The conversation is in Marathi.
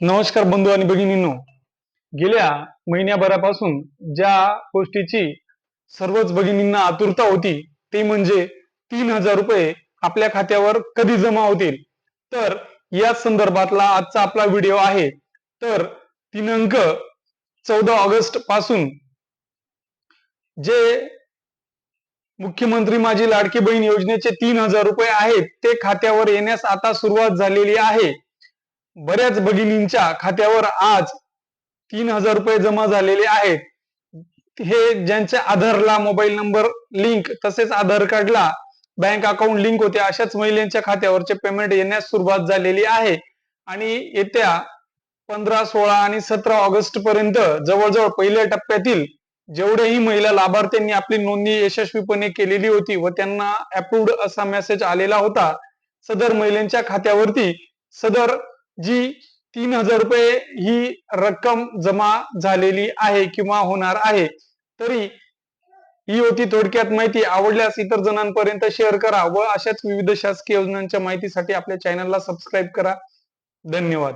नमस्कार बंधू आणि भगिनींनो. गेल्या महिन्याभरापासून ज्या गोष्टीची सर्वच भगिनींना आतुरता होती ते म्हणजे तीन हजार रुपये आपल्या खात्यावर कधी जमा होतील? तर या संदर्भातला आजचा आपला व्हिडिओ आहे. तर दिनांक चौदा ऑगस्टपासून जे मुख्यमंत्री माझी लाडकी बहीण योजनेचे तीन हजार रुपये आहेत ते खात्यावर येण्यास आता सुरुवात झालेली आहे. बऱ्याच भगिनींच्या खात्यावर आज तीन हजार रुपये जमा झालेले आहेत. हे ज्यांच्या आधारला मोबाईल नंबर लिंक तसेच आधार कार्डला बँक अकाउंट लिंक होते अशाच महिलांच्या खात्यावरचे पेमेंट येण्यास सुरुवात झालेली आहे. आणि येत्या पंधरा सोळा आणि सतरा ऑगस्ट पर्यंत जवळजवळ पहिल्या टप्प्यातील जेवढेही महिला लाभार्थ्यांनी आपली नोंदणी यशस्वीपणे केलेली होती व त्यांना अप्रूव्ड असा मेसेज आलेला होता सदर महिलांच्या खात्यावरती सदर जी तीन हजार रुपये ही रक्कम जमा झालेली आहे किंवा होणार आहे तरी ही होती थोडक्यात माहिती. आवडल्यास इतर जणांपर्यंत शेअर करा व अशाच विविध शासकीय योजनांच्या माहितीसाठी आपल्या चॅनलला सबस्क्राईब करा. धन्यवाद.